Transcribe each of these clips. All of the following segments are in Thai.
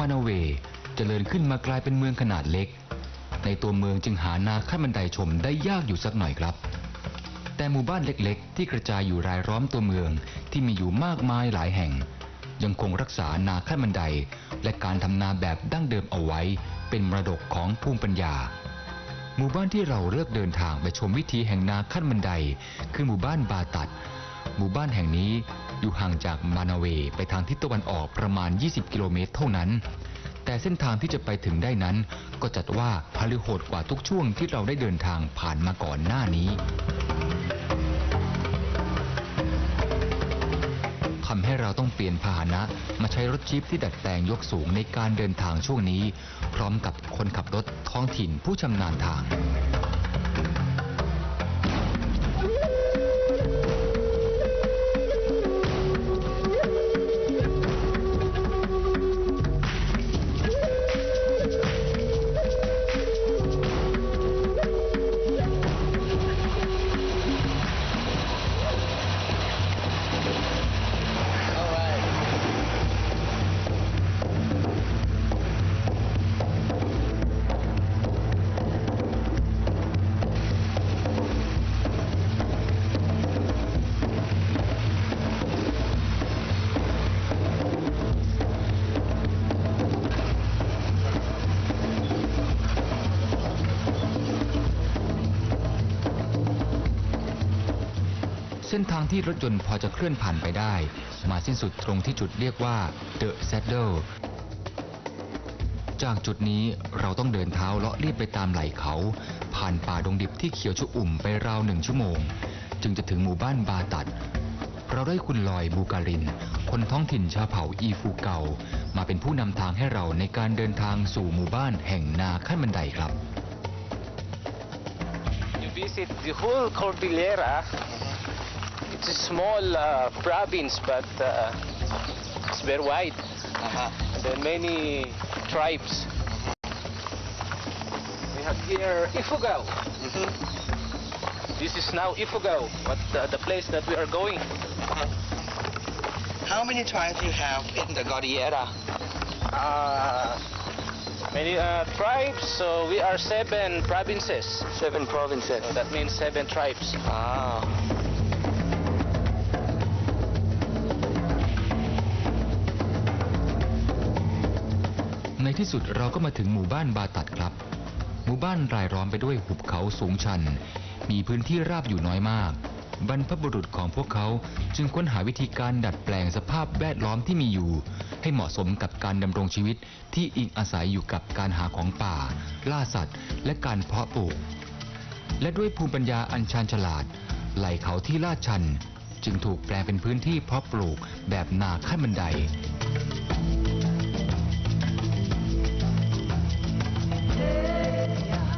มานาเวย์เจริญขึ้นมากลายเป็นเมืองขนาดเล็ก ในตัวเมืองจึงหานาขั้นบันไดชมได้ยากอยู่สักหน่อยครับ แต่หมู่บ้านเล็กๆ ที่กระจายอยู่รายล้อมตัวเมืองที่มีอยู่มากมายหลายแห่ง ยังคงรักษานาขั้นบันได และการทำนาแบบดั้งเดิมเอาไว้ เป็นมรดกของภูมิปัญญา หมู่บ้านที่เราเลือกเดินทางไปชมวิถีแห่งนาขั้นบันได คือหมู่บ้านบาตัด หมู่บ้านแห่งนี้อยู่ห่างจากมานาเวย์ไปทางทิศตะวันออกประมาณ 20 กิโลเมตรเท่านั้น แต่เส้นทางที่จะไปถึงได้นั้น ก็จัดว่าพลือโหดกว่าทุกช่วงที่เราได้เดินทางผ่านมาก่อนหน้านี้ทำให้เราต้องเปลี่ยนพาหนะมาใช้รถจี๊ปที่ดัดแปลงยกสูงในการเดินทางช่วงนี้ พร้อมกับคนขับรถท้องถิ่นผู้ชำนาญทาง เส้นทางที่รถยนต์พอจะเคลื่อนผ่านไปได้ มาสิ้นสุดตรงที่จุดเรียกว่า The Saddle จากจุดนี้เราต้องเดินเท้าเลาะเลียบไปตามไหล่เขา ผ่านป่าดงดิบที่เขียวชอุ่มไปราวหนึ่งชั่วโมง จึงจะถึงหมู่บ้านบาตัด เราได้คุณลอยบูการิน คนท้องถิ่นชาวเผ่าอีฟูเกามาเป็นผู้นำทางให้เราในการเดินทางสู่หมู่บ้านแห่งนาขั้นบันไดครับ You visit the whole Cordillera. It's a small uh, province, but uh, it's very wide. And there are many tribes. We have here Ifugao. This is now Ifugao, but uh, the place that we are going. How many tribes do you have in the Cordillera? Uh, many uh, tribes, so we are seven provinces. Seven provinces. So that means seven tribes. Ah. ที่สุดเราก็มาถึงหมู่บ้านบาตัดครับ หมู่บ้านรายล้อมไปด้วยหุบเขาสูงชัน มีพื้นที่ราบอยู่น้อยมาก บรรพบุรุษของพวกเขาจึงค้นหาวิธีการดัดแปลงสภาพแวดล้อมที่มีอยู่ ให้เหมาะสมกับการดำรงชีวิตที่อิงอาศัยอยู่กับการหาของป่า ล่าสัตว์ และการเพาะปลูก และด้วยภูมิปัญญาอันชาญฉลาด ไหล่เขาที่ลาดชัน จึงถูกแปลงเป็นพื้นที่เพาะปลูกแบบนาขั้นบันได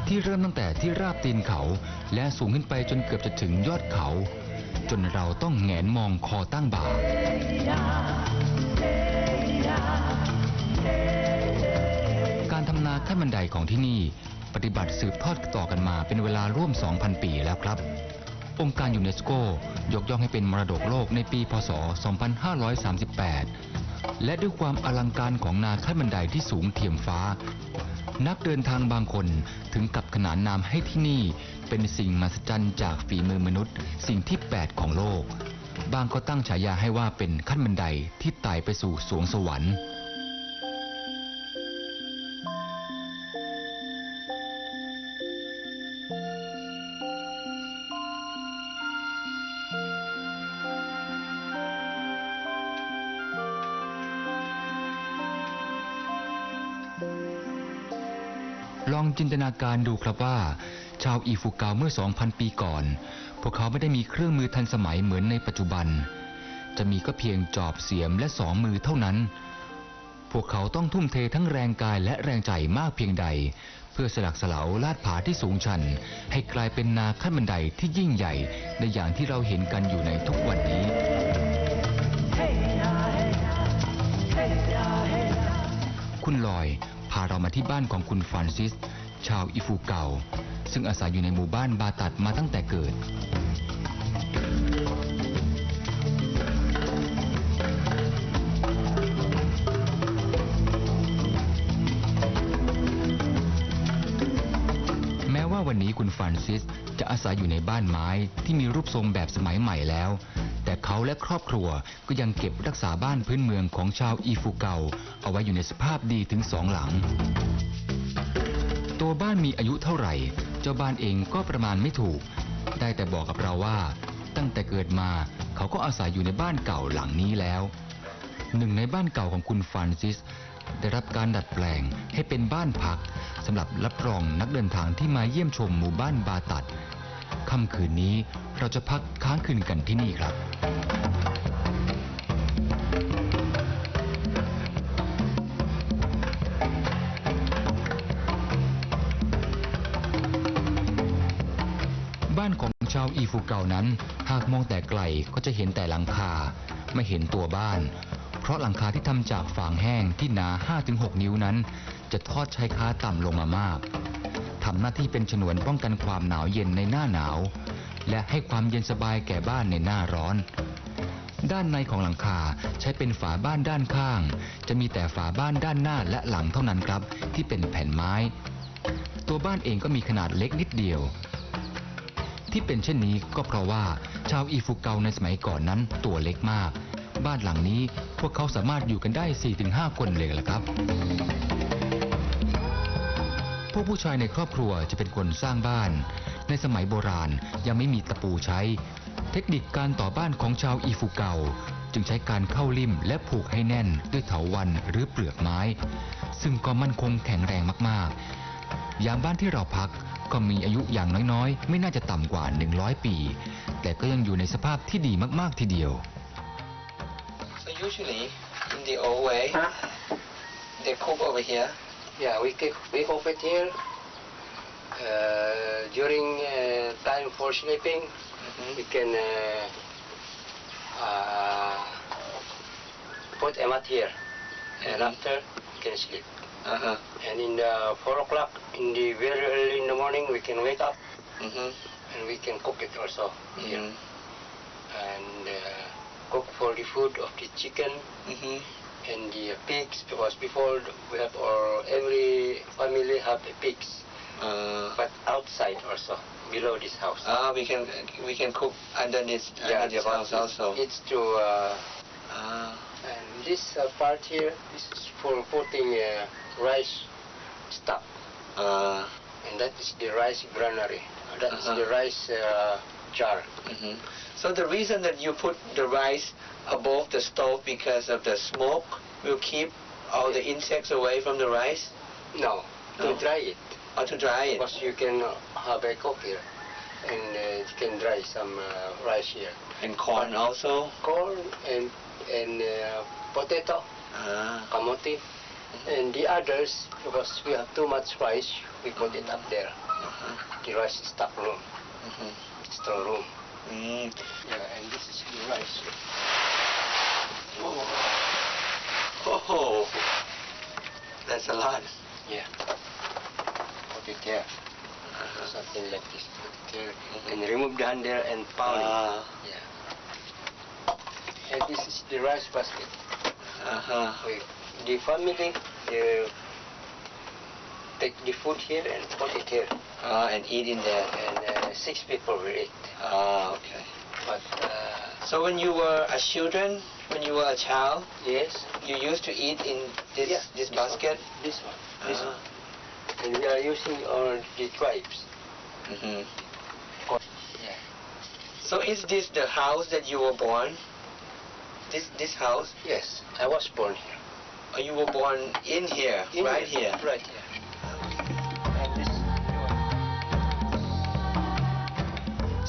ที่เริ่มตั้งแต่ที่ราบตีนเขา และสูงขึ้นไปจนเกือบจะถึงยอดเขา จนเราต้องแหงนมองคอตั้งบ่าการทำนาขั้นบันไดของที่นี่ ปฏิบัติสืบทอดต่อกันมาเป็นเวลาร่วม 2,000 ปีแล้วครับ องค์การยูเนสโกยกย่องให้เป็นมรดกโลกในปี พศ 2538 และด้วยความอลังการของนาขั้นบันไดที่สูงเทียมฟ้า นักเดินทางบางคนถึงกับขนานนามให้ที่นี่เป็นสิ่งมหัศจรรย์จากฝีมือมนุษย์ สิ่งที่ 8 ของโลก บางก็ตั้งฉายาให้ว่าเป็นขั้นบันไดที่ไต่ไปสู่สวงสวรรค์ องจินตนาการดูครับว่า ชาวอีฟูกาเมื่อ 2,000 ปีก่อน พวกเขาไม่ได้มีเครื่องมือทันสมัยเหมือนในปัจจุบัน จะมีก็เพียงจอบเสียมและสองมือเท่านั้น พวกเขาต้องทุ่มเททั้งแรงกายและแรงใจมากเพียงใด เพื่อสลักสลาวลาดผาที่สูงชัน ให้กลายเป็นนาขั้นบันไดที่ยิ่งใหญ่ในอย่างที่เราเห็นกันอยู่ในทุกวันนี้คุณลอย พาเรามาที่บ้านของคุณฟรานซิส ชาวอิฟูเก่า ซึ่งอาศัยอยู่ในหมู่บ้านบาตัดมาตั้งแต่เกิด แม้ว่าวันนี้คุณฟรานซิสจะอาศัยอยู่ในบ้านไม้ที่มีรูปทรงแบบสมัยใหม่แล้ว แต่เขาและครอบครัวก็ยังเก็บรักษาบ้านพื้นเมืองของชาวอีฟูเกาเอาไว้อยู่ในสภาพดีถึงสองหลัง ตัวบ้านมีอายุเท่าไหร่ เจ้าบ้านเองก็ประมาณไม่ถูก ได้แต่บอกกับเราว่า ตั้งแต่เกิดมาเขาก็อาศัยอยู่ในบ้านเก่าหลังนี้แล้ว หนึ่งในบ้านเก่าของคุณฟรานซิสได้รับการดัดแปลงให้เป็นบ้านพักสำหรับรับรองนักเดินทางที่มาเยี่ยมชมหมู่บ้านบาตัด ค่ำคืนนี้เราจะพักค้างคืนกันที่นี่ครับบ้านของชาวอีฟูเก่านั้น หากมองแต่ไกลก็จะเห็นแต่หลังคา ไม่เห็นตัวบ้าน เพราะหลังคาที่ทำจากฟางแห้งที่หนา 5-6 นิ้วนั้น จะทอดชายคาต่ำลงมามาก ทำหน้าที่เป็นฉนวนป้องกันความหนาวเย็นในหน้าหนาว และให้ความเย็นสบายแก่บ้านในหน้าร้อน ด้านในของหลังคาใช้เป็นฝาบ้านด้านข้าง จะมีแต่ฝาบ้านด้านหน้าและหลังเท่านั้นครับ ที่เป็นแผ่นไม้ ตัวบ้านเองก็มีขนาดเล็กนิดเดียว ที่เป็นเช่นนี้ก็เพราะว่าชาวอีฟูเกาในสมัยก่อนนั้นตัวเล็กมาก บ้านหลังนี้พวกเขาสามารถอยู่กันได้ 4-5 คนเลยละครับ พวกผู้ชายในครอบครัวจะเป็นคนสร้างบ้าน ในสมัยโบราณยังไม่มีตะปูใช้ เทคนิคการต่อบ้านของชาวอีฟูเกาจึงใช้การเข้าลิ่มและผูกให้แน่นด้วยเถาวัลย์หรือเปลือกไม้ ซึ่งก็มั่นคงแข็งแรงมากๆอย่างบ้านที่เราพักก็มีอายุอย่างน้อยๆ ไม่น่าจะต่ำกว่า 100 ปี แต่ก็ยังอยู่ในสภาพที่ดีมาก ๆ ทีเดียว So usually, in the old way, they cook over here. Yeah, we cook, we cook it here. Uh, during uh, time for sleeping, Mhm. we can uh, uh, put a mat here, and Mhm. after we can sleep. Uh-huh. And in the four o'clock in the very early in the morning, we can wake up Mm-hmm. and we can cook it also here Mm-hmm. and uh, cook for the food of the chicken Mm-hmm. And the pigs because before we have or every family have pigs. Uh, but outside also, below this house. ah, we can we can cook underneath under the house also. It's to, uh, Ah. and this uh, part here, this is for putting uh, rice stock, Uh, and that is the rice granary. That is Uh-huh. the rice uh, jar. hmm So the reason that you put the rice above the stove because of the smoke will keep all the insects away from the rice No, to dry it, or to dry it. because you can have a cook here, and uh, you can dry some uh, rice here. And corn also. Corn and and uh, potato. Ah. kamote. And the others, because we have too much rice, we put it up there. Uh-huh. The rice stock room, Mhm. store room. Mm. Yeah, and this is the rice. Oh, that's a lot. Yeah. Put it there. Something like this. Put it there. And remove the handle and pound Ah. it. Yeah. And this is the rice basket. Uh-huh. We, the family, they take the food here and put it here. Ah, and eat in there. And uh, six people will eat. Ah, okay. But uh, So when you were a children, when you were a child, yes, you used to eat in this Yeah, this one. basket. This one. This Ah. one. And we are using all the tribes. hmm Yeah. So is this the house that you were born? This this house? Yes, I was born here. Or you were born in here, In right here? Right here.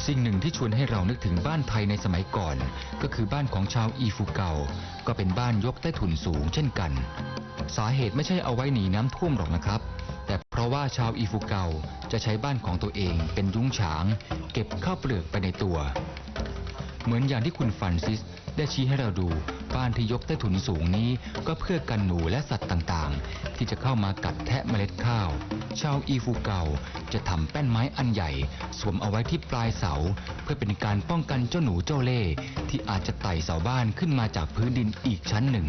สิ่งหนึ่งที่ชวนให้เรานึกถึงบ้านไทยในสมัยก่อน ก็คือบ้านของชาวอีฟูเกา ก็เป็นบ้านยกใต้ถุนสูงเช่นกัน สาเหตุไม่ใช่เอาไว้หนีน้ำท่วมหรอกนะครับ แต่เพราะว่าชาวอีฟูเกาจะใช้บ้านของตัวเองเป็นยุ้งฉาง เก็บข้าวเปลือกไปในตัว เหมือนอย่างที่คุณฟรานซิส ได้ชี้ให้เราดู บ้านที่ยกใต้ถุนสูงนี้ ก็เพื่อกันหนูและสัตว์ต่างๆ ที่จะเข้ามากัดแทะเมล็ดข้าว ชาวอีฟูเกาจะทำแป้นไม้อันใหญ่ สวมเอาไว้ที่ปลายเสา เพื่อเป็นการป้องกันเจ้าหนูเจ้าเล่ห์ที่อาจจะไต่เสาบ้านขึ้นมาจากพื้นดินอีกชั้นหนึ่ง